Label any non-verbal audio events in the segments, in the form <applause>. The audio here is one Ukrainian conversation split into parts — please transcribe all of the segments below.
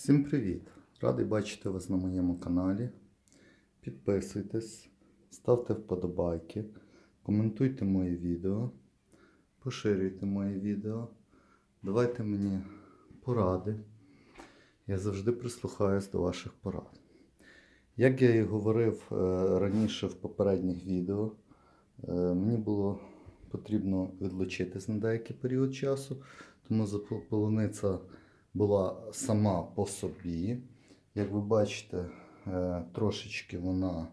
Всім привіт! Радий бачити вас на моєму каналі. Підписуйтесь, ставте вподобайки, коментуйте мої відео, поширюйте мої відео, давайте мені поради. Я завжди прислухаюсь до ваших порад. Як я і говорив е, раніше в попередніх відео, е, мені було потрібно відлучитись на деякий період часу, тому запо- полуниця була сама по собі. Як ви бачите, е, трошечки вона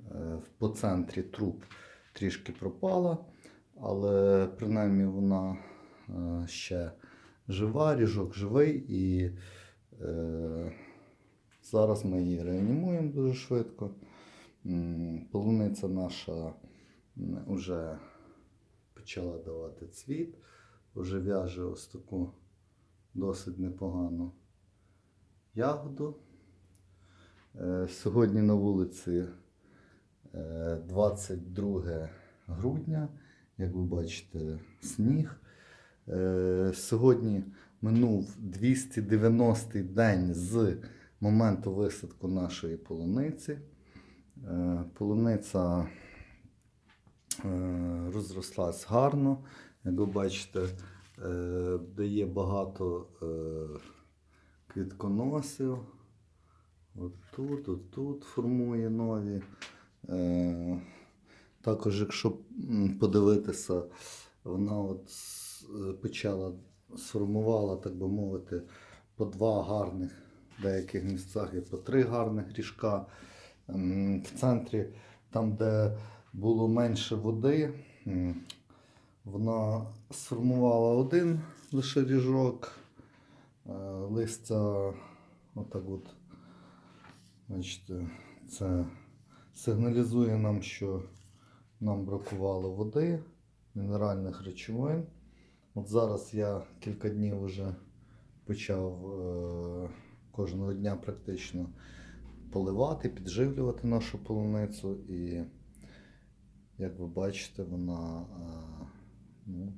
е, по центрі труб трішки пропала, але принаймні вона е, ще жива, ріжок живий і зараз ми її реанімуємо дуже швидко. Полуниця наша вже почала давати цвіт, вже в'яже ось таку досить непогану ягоду. Е, Сьогодні на вулиці е, 22 грудня, як ви бачите, сніг. Е, Сьогодні минув 290-й день з моменту висадку нашої полуниці. Е, Полуниця е, розрослась гарно. Як ви бачите, е, дає багато е, квітконосів. От тут, от тут формує нові. Е, Також, якщо подивитися, вона от почала сформувала, так би мовити, по два гарних, в деяких місцях і по три гарних ріжка. В центрі, там, де було менше води, вона сформувала один лише ріжок, е, листя отак от, бачите, це сигналізує нам, що нам бракувало води, мінеральних речовин. От зараз я кілька днів вже почав е, кожного дня практично поливати, підживлювати нашу полуницю. І як ви бачите, вона е, ну,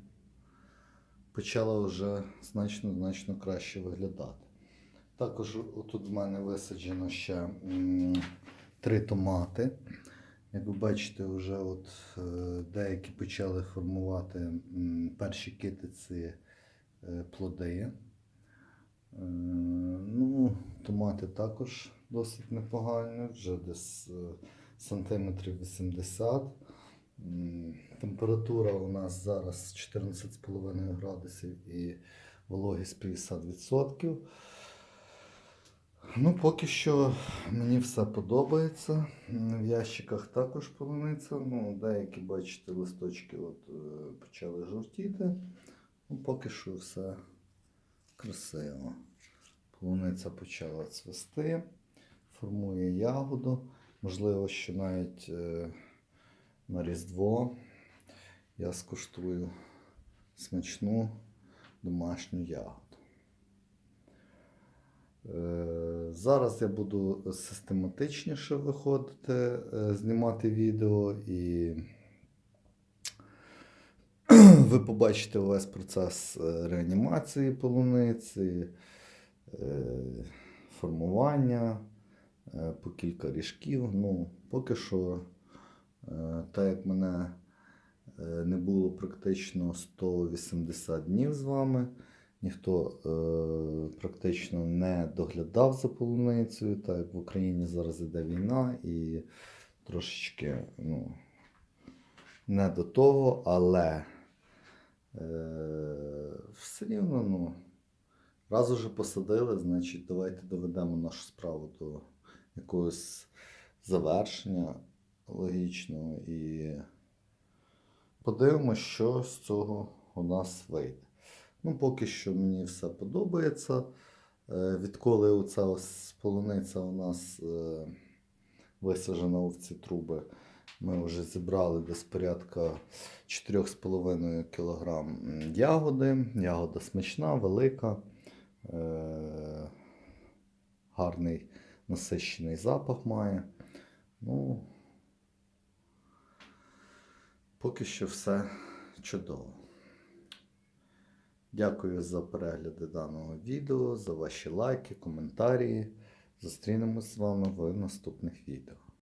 почала вже значно значно краще виглядати. Також тут в мене висаджено ще три томати. Як ви бачите, вже от е, деякі почали формувати перші китиці е, плоди. Е, Ну, томати також досить непогані, вже десь сантиметрів 80. Температура у нас зараз 14,5 градусів і вологість 50%. Ну, поки що мені все подобається. В ящиках також полуниця. Ну, деякі, бачите, листочки от, е, почали жовтіти. Ну, поки що все красиво. Полуниця почала цвісти, формує ягоду. Можливо, що навіть е, на Різдво я скуштую смачну домашню ягоду. Е, Зараз я буду систематичніше виходити, е, знімати відео і <clears throat> ви побачите весь процес е, реанімації полуниці, формування по кілька ріжків. Ну, поки що, так як мене е, не було практично 180 днів з вами, ніхто е, практично не доглядав за полуницею, так як в Україні зараз іде війна і трошечки ну, не до того, але е, все рівно, ну, раз уже посадили, значить давайте доведемо нашу справу до якогось завершення логічного і подивимося, що з цього у нас вийде. Ну, поки що мені все подобається. Е, Відколи оця полуниця у нас е, висаджена в ці труби, ми вже зібрали десь порядка 4,5 кг ягоди. Ягода смачна, велика, е, гарний насищений запах має. Ну, поки що все чудово. Дякую за перегляди даного відео, за ваші лайки, коментарі. Зустрінемось з вами в наступних відео.